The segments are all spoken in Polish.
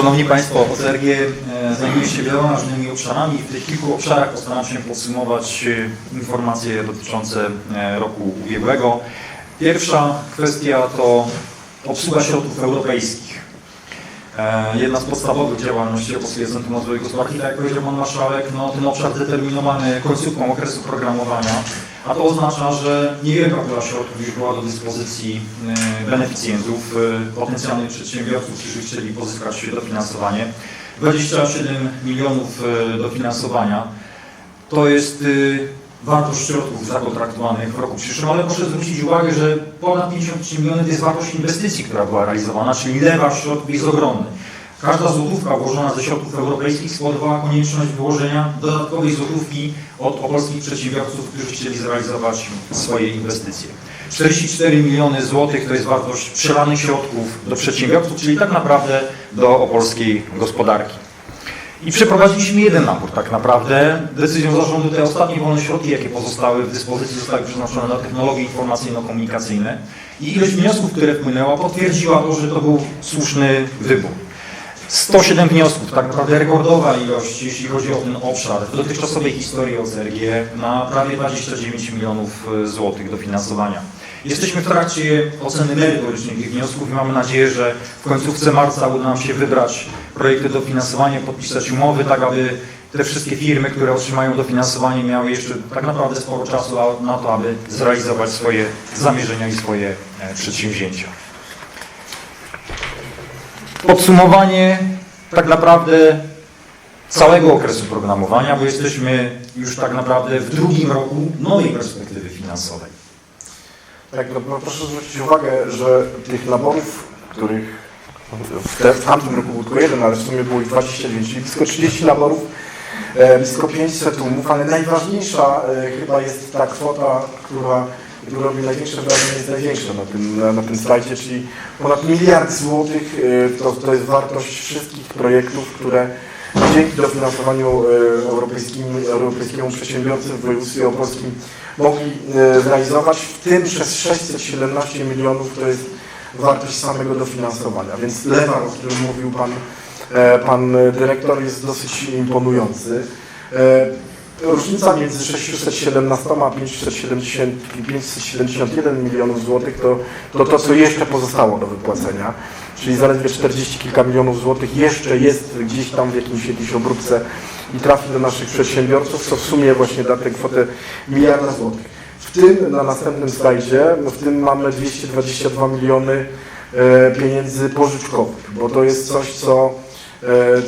Szanowni Państwo, OCRG e, zajmuje się wieloma różnymi obszarami. W tych kilku obszarach postaram się podsumować e, informacje dotyczące e, roku ubiegłego. Pierwsza kwestia to obsługa środków europejskich. Jedna z podstawowych działalności Polskiego Centrum Rozwoju Gospodarki, tak jak powiedział Pan Marszałek, no, ten obszar determinowany końcówką okresu programowania, a to oznacza, że niewielka pula środków już była do dyspozycji e, beneficjentów, e, potencjalnych przedsiębiorców, którzy chcieli pozyskać dofinansowanie. 27 milionów e, dofinansowania to jest wartość środków zakontraktowanych w roku przyszłym, ale proszę zwrócić uwagę, że ponad 53 miliony to jest wartość inwestycji, która była realizowana, czyli lewa środków jest ogromny. Każda złotówka włożona ze środków europejskich spowodowała konieczność wyłożenia dodatkowej złotówki od opolskich przedsiębiorców, którzy chcieli zrealizować swoje inwestycje. 44 miliony złotych to jest wartość przelanych środków do przedsiębiorców, czyli tak naprawdę do opolskiej gospodarki. I przeprowadziliśmy jeden nabór tak naprawdę. Decyzją zarządu te ostatnie wolne środki, jakie pozostały w dyspozycji, zostały przeznaczone na technologie informacyjno-komunikacyjne. I ilość wniosków, które wpłynęła, potwierdziła to, że to był słuszny wybór. 107 wniosków, tak naprawdę rekordowa ilość, jeśli chodzi o ten obszar w dotychczasowej historii OCRG na prawie 29 milionów e, złotych dofinansowania. Jesteśmy w trakcie oceny merytorycznej tych wniosków i mamy nadzieję, że w końcówce marca uda nam się wybrać projekty dofinansowania, podpisać umowy, tak aby te wszystkie firmy, które otrzymają dofinansowanie miały jeszcze tak naprawdę sporo czasu na to, aby zrealizować swoje zamierzenia i swoje e, przedsięwzięcia. Podsumowanie tak naprawdę całego okresu programowania, bo jesteśmy już tak naprawdę w drugim roku nowej perspektywy finansowej. Tak, no, pro- proszę zwrócić uwagę, że tych naborów, których w, te, w tamtym roku był tylko jeden, ale w sumie było ich 29, czyli blisko 30 naborów, e, blisko 500 umów, ale najważniejsza e, chyba jest ta kwota, która, która robi największe wrażenie, jest największa na tym, na, na tym slajdzie, czyli ponad miliard złotych e, to, to jest wartość wszystkich projektów, które dzięki dofinansowaniu europejskim, europejskiemu przedsiębiorcy w województwie opolskim mogli e, zrealizować, w tym przez 617 milionów to jest wartość samego dofinansowania. Więc lewar, o którym mówił pan, pan dyrektor, jest dosyć imponujący. Różnica między 617 a 570, 571 milionów złotych to, to to, co jeszcze pozostało do wypłacenia, czyli zaledwie 40 kilka milionów złotych jeszcze jest gdzieś tam w jakimś, jakiejś obróbce i trafi do naszych przedsiębiorców, co w sumie właśnie da tę kwotę miliarda złotych. W tym, na następnym slajdzie, w tym mamy 222 miliony e, pieniędzy pożyczkowych, bo to jest coś, co,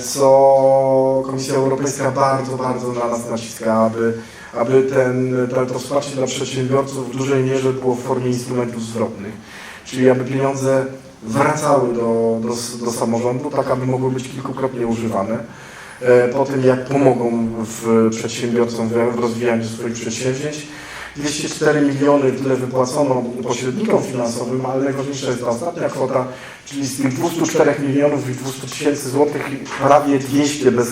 co Komisja Europejska bardzo, bardzo na nas naciska, aby, aby ten, to, wsparcie dla przedsiębiorców w dużej mierze było w formie instrumentów zwrotnych, czyli aby pieniądze wracały do, do, do samorządu, tak aby mogły być kilkukrotnie używane e, po tym, jak pomogą w przedsiębiorcom w rozwijaniu swoich przedsięwzięć. 204 miliony tyle wypłacono pośrednikom finansowym, ale najważniejsza jest ta ostatnia kwota, czyli z tych 204 milionów i 200 tysięcy złotych prawie 200 bez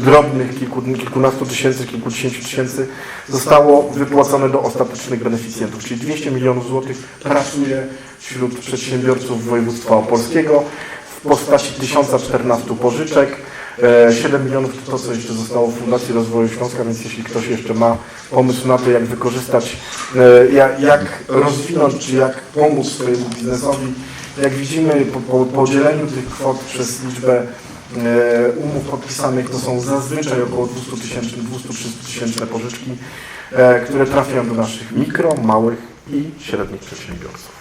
drobnych kilku, kilkunastu tysięcy, kilkudziesięciu tysięcy zostało wypłacone do ostatecznych beneficjentów, czyli 200 milionów złotych pracuje wśród przedsiębiorców województwa opolskiego w postaci 1014 pożyczek. E, 7 milionów to co jeszcze zostało w Fundacji Rozwoju Śląska, więc jeśli ktoś jeszcze ma pomysł na to, jak wykorzystać, e, jak, rozwinąć, czy jak pomóc swojemu biznesowi, jak widzimy po, po podzieleniu tych kwot przez liczbę e, umów podpisanych, to są zazwyczaj około 200 tysięczne, 200-300 tysięczne pożyczki, e, które trafiają do naszych mikro, małych i średnich przedsiębiorców.